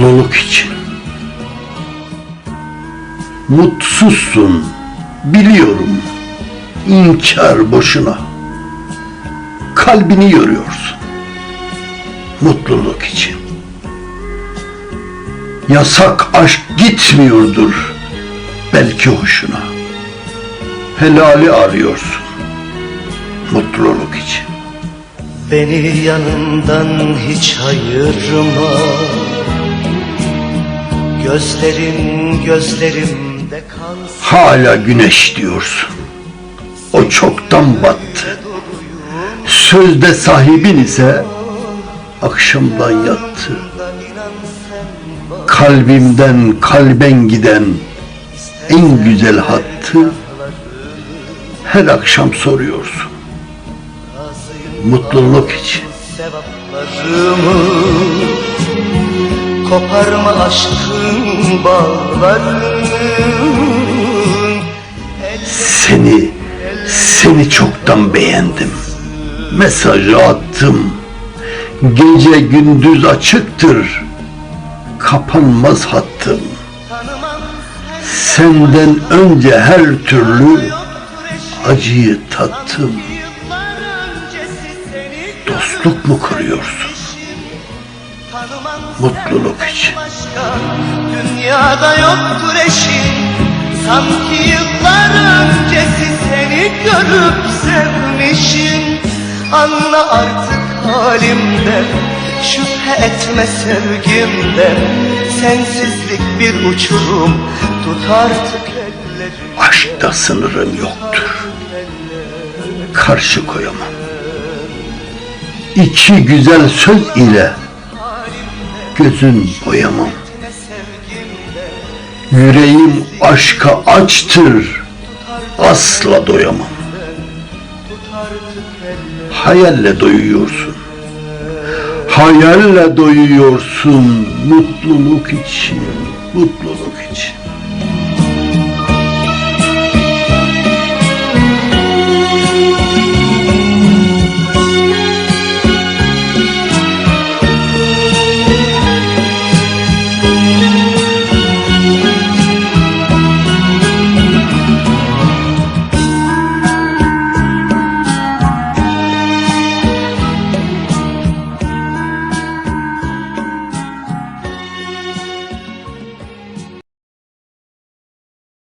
Mutluluk için. Mutsuzsun, biliyorum. İnkar boşuna. Kalbini yoruyorsun. Mutluluk için. Yasak aşk gitmiyordur belki hoşuna. Helali arıyorsun. Mutluluk için. Beni yanından hiç ayırma Gözlerin gözlerimde kalsın Hala güneş diyorsun. O çoktan battı. Sözde sahibin ise akşamdan yattı. Kalbimden kalben giden en güzel hattı her akşam soruyorsun. Mutluluk için. sevaplarımı Koparma aşkın bağlarını Seni, seni çoktan beğendim. Mesajı attım. Gece gündüz açıktır. Kapanmaz hattım. Senden önce her türlü acıyı tattım. Dostluk mu kuruyorsun? Mutluluk için. Dünyada yoktur eşin Sanki yıllar öncesi seni görüp sevmişim Anla artık halimden Şüphe etme sevgimden Sensizlik bir uçurum Tut artık ellerim Aşkta sınırın yoktur. Karşı koyamam. İki güzel söz ile gözün boyamam. Yüreğim aşka açtır. Asla doyamam. Hayalle doyuyorsun. Hayalle doyuyorsun mutluluk için, mutluluk için.